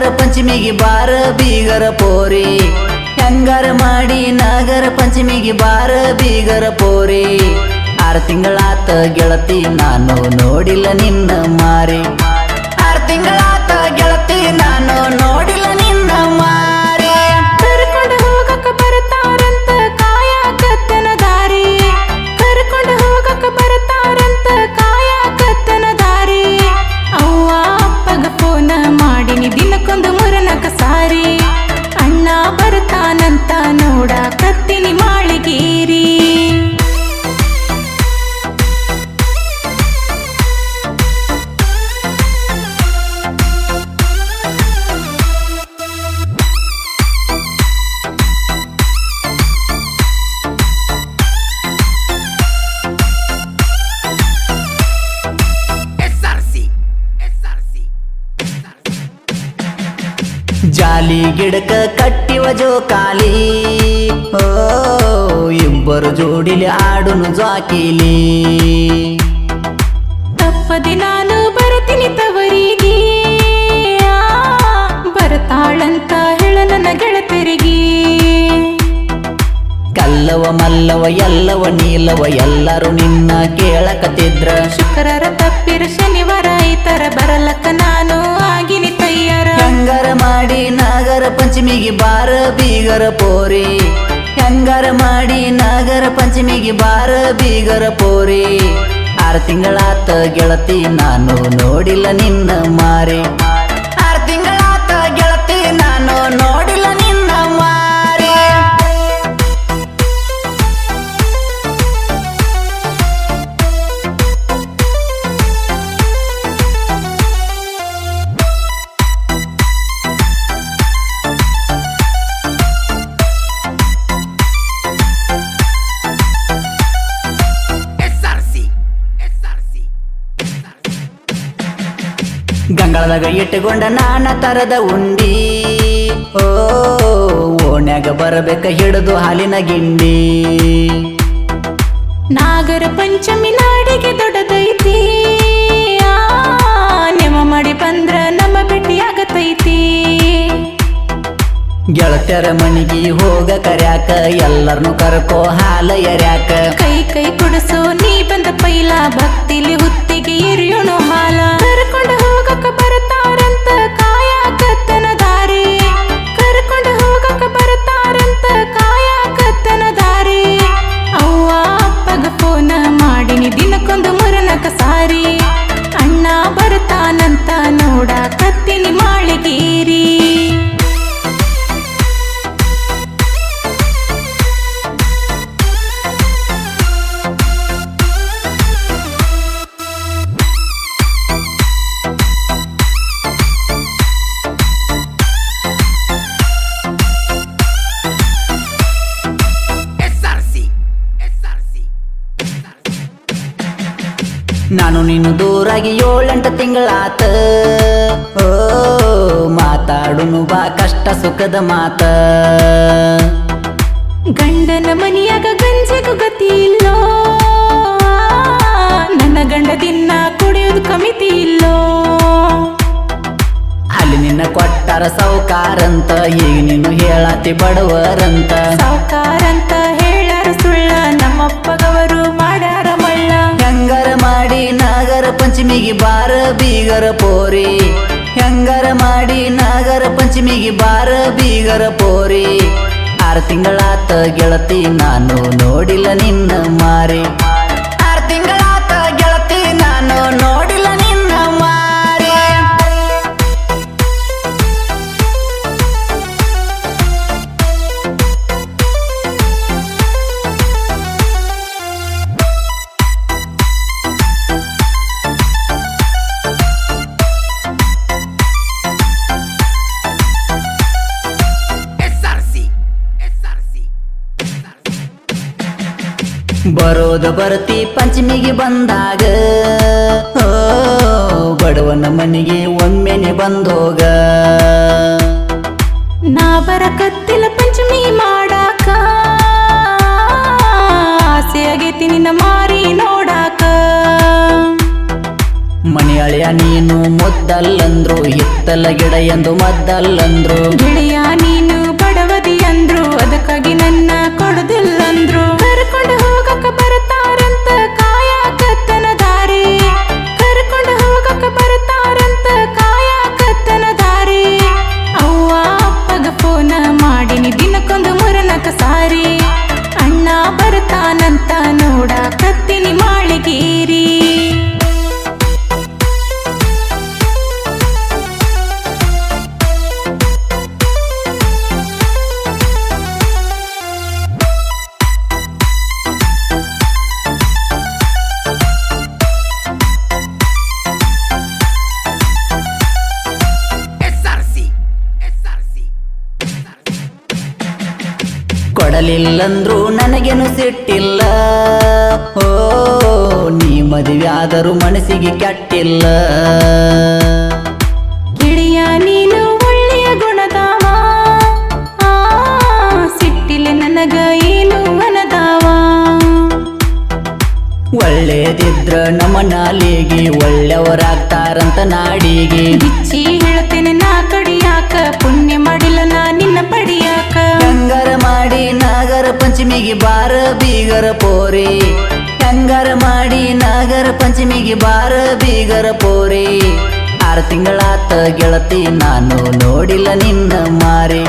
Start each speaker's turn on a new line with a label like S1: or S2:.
S1: ಪಂಚಮಿಗೆ ಬಾರ ಬೀಗರ ಪೋರಿ. ಹೆಂಗಾರ ಮಾಡಿ ನಾಗರ ಪಂಚಮಿಗೆ ಬಾರ ಬೀಗರ ಪೋರಿ. ಆರು ತಿಂಗಳಾತ ಗೆಳತಿ ನಾನು ನೋಡಿಲ್ಲ ನಿನ್ನ ಮಾರಿ. ಗಿಡಕ ಕಟ್ಟಿವ ಜೋಕಾಲಿ ಓ ಇಬ್ಬರು ಜೋಡಿಲಿ ಆಡುನು ಜಾಕಿಲಿ
S2: ತಪ್ಪದೆ ನಾನು ಬರುತ್ತೀನಿ ತವರಿಗೆ. ಬರತಾಳಂತ ಹೇಳ ನನ್ನ ಗೆಳತರಿಗೆ.
S1: ಕಲ್ಲವ ಮಲ್ಲವ ಎಲ್ಲವ ನೀಲವ ಎಲ್ಲರೂ ನಿನ್ನ ಕೇಳಕತ್ತಿದ್ರ.
S2: ಶುಕ್ರರ ತಪ್ಪಿರ ಶನಿವಾರ ಐತರ ಬರಲಕ್ಕ ನಾನು.
S1: ಮಾಡಿ ನಾಗರ ಪಂಚಮಿಗೆ ಬಾರ ಬೀಗರ ಪೋರಿ. ಹೆಂಗಾರ ಮಾಡಿ ನಾಗರ ಪಂಚಮಿಗೆ ಬಾರ ಬೀಗರ ಪೋರಿ. ಆರು ತಿಂಗಳಾತ ಗೆಳತಿ, ನಾನು ನೋಡಿಲ್ಲ ನಿನ್ನ ಮಾರಿ. ಇಟ್ಟುಕೊಂಡ ನಾನ ತರದ ಉಂಡಿ. ಓ ಓಣ್ಯಾಗ ಬರಬೇಕ ಹಿಡಿದು ಹಾಲಿನ ಗಿಂಡಿ.
S2: ನಾಗರ ಪಂಚಮಿ ನಾಡಿಗೆ ದೊಡ್ಡದೈತಿ. ಆ, ನೆಮ ಮಾಡಿ ಬಂದ್ರ ನಮ್ಮ ಭೇಟಿ ಆಗತೈತಿ.
S1: ಗೆಳತ್ಯರ ಮನಿಗೆ ಹೋಗ ಕರ್ಯಾಕ ಎಲ್ಲರನ್ನು ಕರ್ಕೋ ಹಾಲ ಎರ್ಯಾಕ.
S2: ಕೈ ಕೈ ಕುಡಿಸೋ ನೀ ಬಂದ ಪೈಲ ಭಕ್ತಿಲಿ ಹುತ್ತಿಗೆ
S1: ನಾನು ನೀನು ದೂರಾಗಿ ಏಳೆಂಟು ತಿಂಗಳಾತ. ಓ ಮಾತಾಡುನು ಬಾ ಕಷ್ಟ ಸುಖದ ಮಾತ.
S2: ಗಂಡನ ಮನೆಯಾಗ ಗಂಜೆಗೂ ಗತಿ ಇಲ್ಲೋ? ನನ್ನ ಗಂಡ ದಿನ ಕುಡಿಯೋದು ಕಮಿತಿ ಇಲ್ಲೋ?
S1: ಅಲ್ಲಿ ನಿನ್ನ ಕೊಟ್ಟಾರ ಸೌಕಾರಂತ ಈಗ ನೀನು ಹೇಳತಿ ಬಡವರಂತ. ಬಾರ ಬೀಗರ ಪೋರಿ. ಆರು ತಿಂಗಳಾತ ಗೆಳತಿ ನಾನು ನೋಡಿಲ್ಲ ನಿನ್ನ ಮಾರಿ. ಬರೋದು ಬರ್ತಿ ಪಂಚಮಿಗೆ ಬಂದಾಗ. ಓ ಬಡವನ ಮನೆಗೆ ಒಮ್ಮೆನೆ ಬಂದೋಗ.
S2: ನಾ ಬರಕತ್ತಿಲ್ಲ ಪಂಚಮಿ ಮಾಡಾಕ. ಆಸೆ ಆಗೈತಿ ನಿನ್ನ ಮಾರಿ ನೋಡಾಕ.
S1: ಮನೆಯಳೆಯ ನೀನು ಮುದ್ದಲ್ಲಂದ್ರು ಎತ್ತಲ ಗಿಡ ಎಂದು ಮದ್ದಲ್ಲಂದ್ರು.
S2: ಗೆಳೆಯ ನೀನು ಬಡವದಿ ಅಂದ್ರು ಅದಕ್ಕಾಗಿ ನನ್ನ ಕೊಡುದಿಲ್ಲಂದ್ರು.
S1: ಕೊಡಲಿಲ್ಲಂದ್ರು ನನಗೇನು ಸಿಟ್ಟಿಲ್ಲ. ಓ ನೀ ಮದುವೆ ಆದರೂ ಮನಸ್ಸಿಗೆ ಕೆಟ್ಟಿಲ್ಲ.
S2: ಗೆಳೆಯ ನೀನು ಒಳ್ಳೆಯ ಗುಣದಾವ. ಆ, ಸಿಟ್ಟಿಲೆ ನನಗ ಏನು ಮನದಾವ?
S1: ಒಳ್ಳೇದಿದ್ರ ನಮ್ಮ ನಾಲಿಗೆ ಒಳ್ಳೆಯವರಾಗ್ತಾರಂತ ನಾಡಿಗೆ.
S2: ಬಿಚ್ಚಿ
S1: ಪೋರಿ. ಹೆಂಗಾರ ಮಾಡಿ ನಾಗರ ಪಂಚಮಿಗೆ ಬಾರ ಬೀಗರ ಪೋರಿ. ಆರು ತಿಂಗಳಾತ ಗೆಳತಿ, ನಾನು ನೋಡಿಲ್ಲ ನಿನ್ನ ಮಾರಿ.